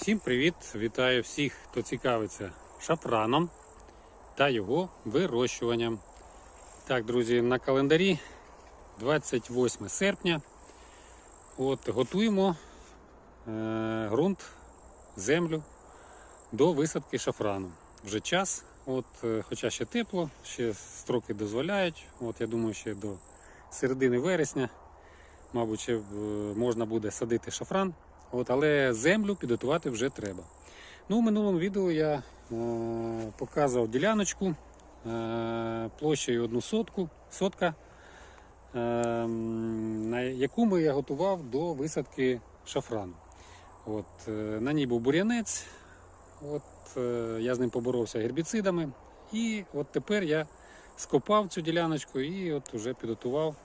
Всім привіт! Вітаю всіх, хто цікавиться шафраном та його вирощуванням. Так, друзі, на календарі 28 серпня. От, готуємо е, ґрунт, землю до висадки шафрану. Вже час, от, е, хоча ще тепло, ще строки дозволяють. От, я думаю, ще до середини вересня, мабуть, ще е, можна буде садити шафран. От, але землю підготувати вже треба. Ну, У минулому відео я е, показував діляночку е, площею одну сотку, сотка, е, на яку ми я готував до висадки шафрану. От, е, на ній був бур'янець, от, е, я з ним поборовся гербіцидами. І от тепер я скопав цю діляночку і от вже підготував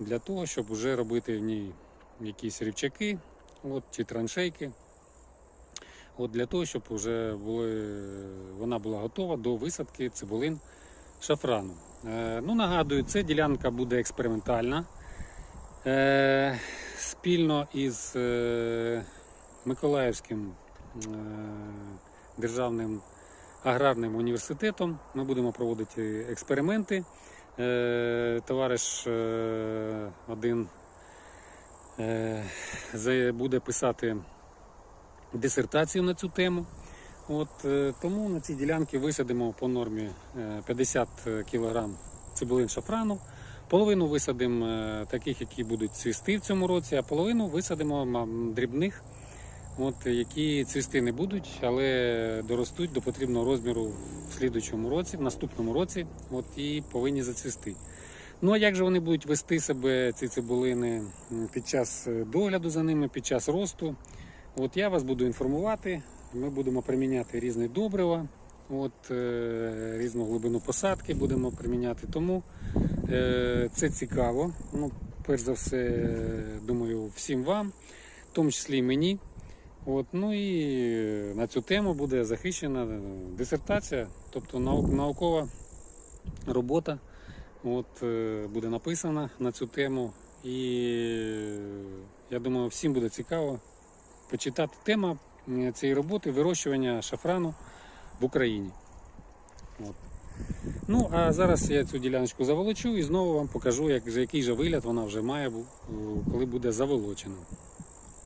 для того, щоб вже робити в ній якісь рівчаки от, чи траншейки. От Для того, щоб вже були, вона була готова до висадки цибулин шафрану. Е, ну, Нагадую, ця ділянка буде експериментальна. Е, спільно із е, Миколаївським е, державним аграрним університетом ми будемо проводити експерименти. Е, товариш е, один буде писати дисертацію на цю тему. От, е, тому на цій ділянці висадимо по нормі е, 50 кг цибулин шафрану. Половину висадимо е, таких, які будуть цвісти в цьому році, а половину висадимо дрібних, от, які цвісти не будуть, але доростуть до потрібного розміру в слідучому році, в наступному році, от, і повинні зацвісти. Ну а як же вони будуть вести себе, ці цибулини, під час е, догляду за ними, під час росту? От я вас буду інформувати. Ми будемо приміняти різні добрива, от, е, різну глибину посадки будемо приміняти. Тому е, це цікаво. Ну, перш за все, думаю, всім вам, в тому числі і мені. От, ну і е, на цю тему буде захищена е, дисертація, тобто нау- наукова робота. От е, буде написана на цю тему, і я думаю, всім буде цікаво почитати тема е, цієї роботи вирощування шафрану в Україні. От. Ну, а зараз я цю діляночку заволочу і знову вам покажу, як, який же вигляд вона вже має, коли буде заволочена.